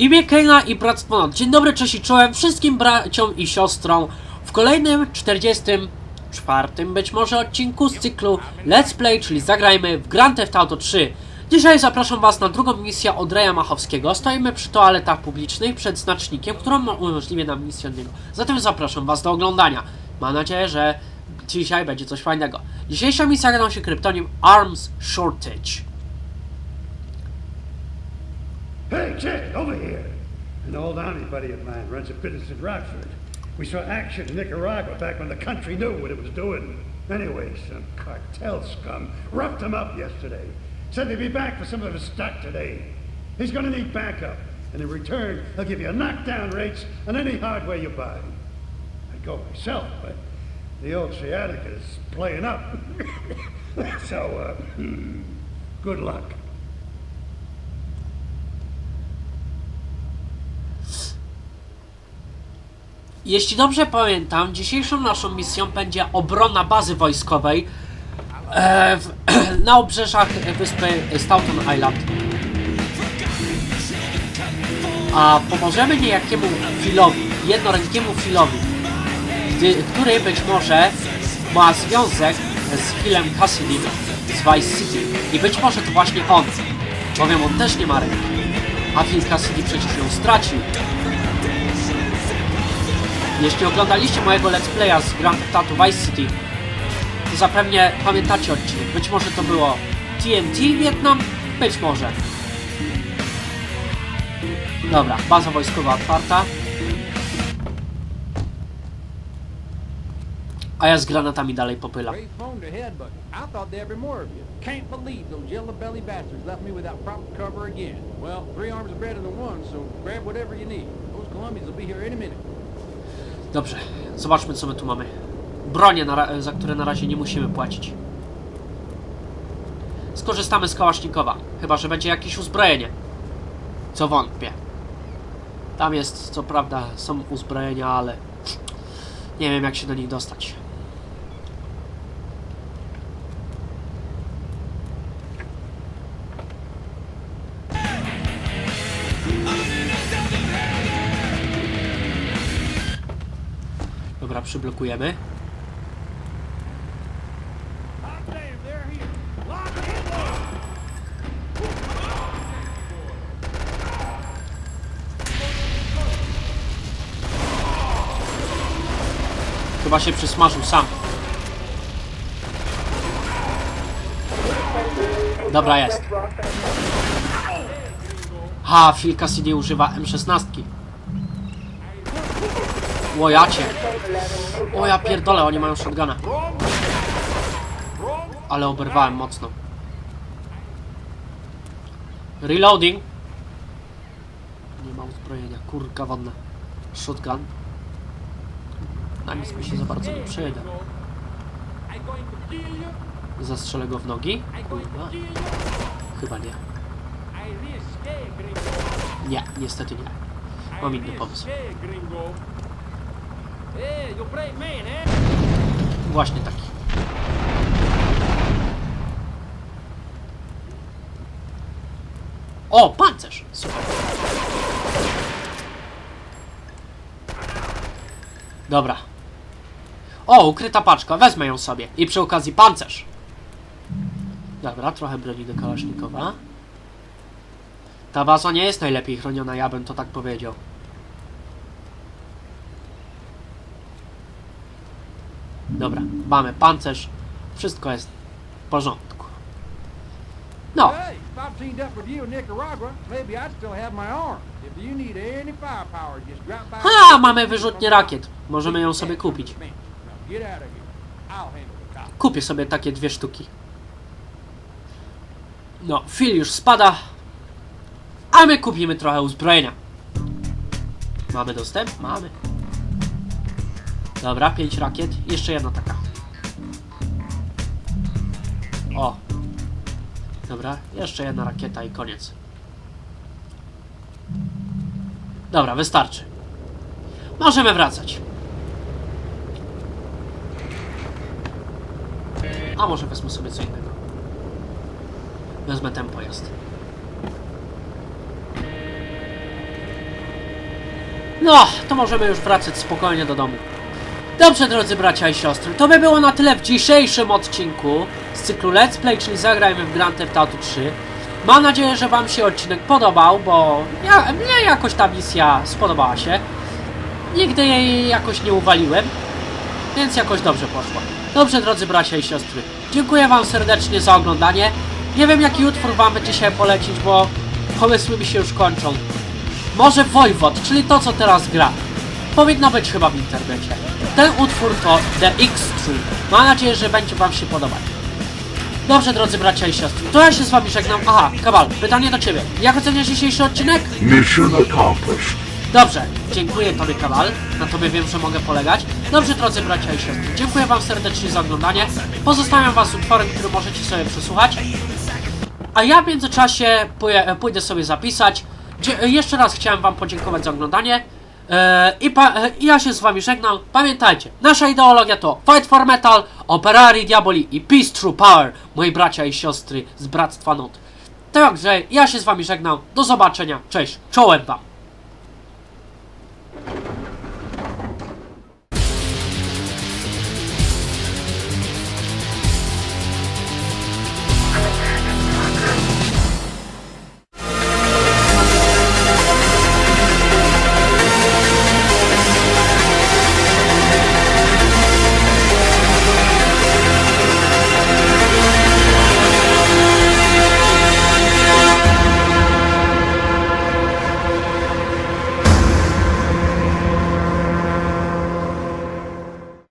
Imię Keina i brat Ponad. Dzień dobry, cześć i czołem wszystkim braciom i siostrom w kolejnym 44 być może odcinku z cyklu Let's Play, czyli zagrajmy w Grand Theft Auto 3. Dzisiaj zapraszam Was na drugą misję od Reja Machowskiego. Stoimy przy toaletach publicznych przed znacznikiem, którą umożliwia nam misję od niego. Zatem zapraszam Was do oglądania. Mam nadzieję, że dzisiaj będzie coś fajnego. Dzisiejsza misja nosi kryptonim Arms Shortage. Hey, kid, over here. An old army buddy of mine runs a business in Rockford. We saw action in Nicaragua back when the country knew what it was doing. Anyway, some cartel scum roughed him up yesterday. Said they'd be back for some of his stock today. He's gonna need backup, and in return, they'll give you knockdown rates on any hardware you buy. I'd go myself, but the old sciatica is playing up. so, uh, good luck. Jeśli dobrze pamiętam, dzisiejszą naszą misją będzie obrona bazy wojskowej e, w, na obrzeżach wyspy Stoughton Island. A pomożemy niejakiemu Philowi, jednorękiemu Philowi, gdy, który być może ma związek z Philem Cassidy z Vice City. I być może to właśnie on, bowiem on też nie ma ręki. A Phil Cassidy przecież ją stracił. Jeśli oglądaliście mojego let's playa z Grand Theft Auto Vice City, to zapewne pamiętacie odcinek. Być może to było TNT Wietnam? Być może. Dobra, baza wojskowa otwarta. A ja z granatami dalej popylam. Colombians will be here any minute. Dobrze, zobaczmy co my tu mamy. Bronie, za które na razie nie musimy płacić. Skorzystamy z kałasznikowa, chyba że będzie jakieś uzbrojenie. Co wątpię. Tam jest, co prawda, są uzbrojenia, ale nie wiem jak się do nich dostać. Przyblokujemy. Chyba się przysmażył sam. Dobra, jest. Ha, Phil Cassidy używa M16. Łojacie. O ja pierdolę, oni mają shotguna. Ale oberwałem mocno. Reloading. Nie ma uzbrojenia, kurka wodna. Shotgun. Na nic mi się za bardzo nie przyda. Zastrzelę go w nogi? Kurwa. Chyba nie. Nie, niestety nie. Mam inny pomysł. Właśnie taki. O, pancerz! Super. Dobra. O, ukryta paczka. Wezmę ją sobie. I przy okazji pancerz. Dobra, trochę broni do Kalasznikowa. Ta baza nie jest najlepiej chroniona, ja bym to tak powiedział. Dobra, mamy pancerz. Wszystko jest w porządku. No, ha, mamy wyrzutnię rakiet. Możemy ją sobie kupić. Kupię sobie takie dwie sztuki. No, Phil już spada. A my kupimy trochę uzbrojenia. Mamy dostęp? Mamy. Dobra, pięć rakiet. Jeszcze jedna taka. O. Dobra, jeszcze jedna rakieta i koniec. Dobra, wystarczy. Możemy wracać. A może wezmę sobie co innego. Wezmę ten pojazd. No, to możemy już wracać spokojnie do domu. Dobrze, drodzy bracia i siostry, to by było na tyle w dzisiejszym odcinku z cyklu Let's Play, czyli zagrajmy w Grand Theft Auto 3. Mam nadzieję, że Wam się odcinek podobał, bo ja, mnie jakoś ta misja spodobała się. Nigdy jej jakoś nie uwaliłem, więc jakoś dobrze poszło. Dobrze, drodzy bracia i siostry, dziękuję Wam serdecznie za oglądanie. Nie wiem, jaki utwór Wam dzisiaj polecić, bo pomysły mi się już kończą. Może Wojwod, czyli to, co teraz gra. Powinno być chyba w internecie. Ten utwór to The X-Tree. Mam nadzieję, że będzie Wam się podobać. Dobrze, drodzy bracia i siostry, to ja się z Wami żegnam. Aha, Kabal, pytanie do Ciebie. Jak oceniasz dzisiejszy odcinek? Mission accomplished. Dobrze, dziękuję Tobie Kabal, na Tobie wiem, że mogę polegać. Dobrze, drodzy bracia i siostry, dziękuję Wam serdecznie za oglądanie. Pozostawiam Was z utworem, który możecie sobie przesłuchać. A ja w międzyczasie pój- pójdę sobie zapisać. Jeszcze raz chciałem Wam podziękować za oglądanie. Eee, I e, i ja się z Wami żegnam. Pamiętajcie, nasza ideologia to Fight for Metal, Operari Diaboli i Peace True Power, moi bracia i siostry z Bractwa Nut. Także ja się z Wami żegnam. Do zobaczenia. Cześć. Czołem Wam.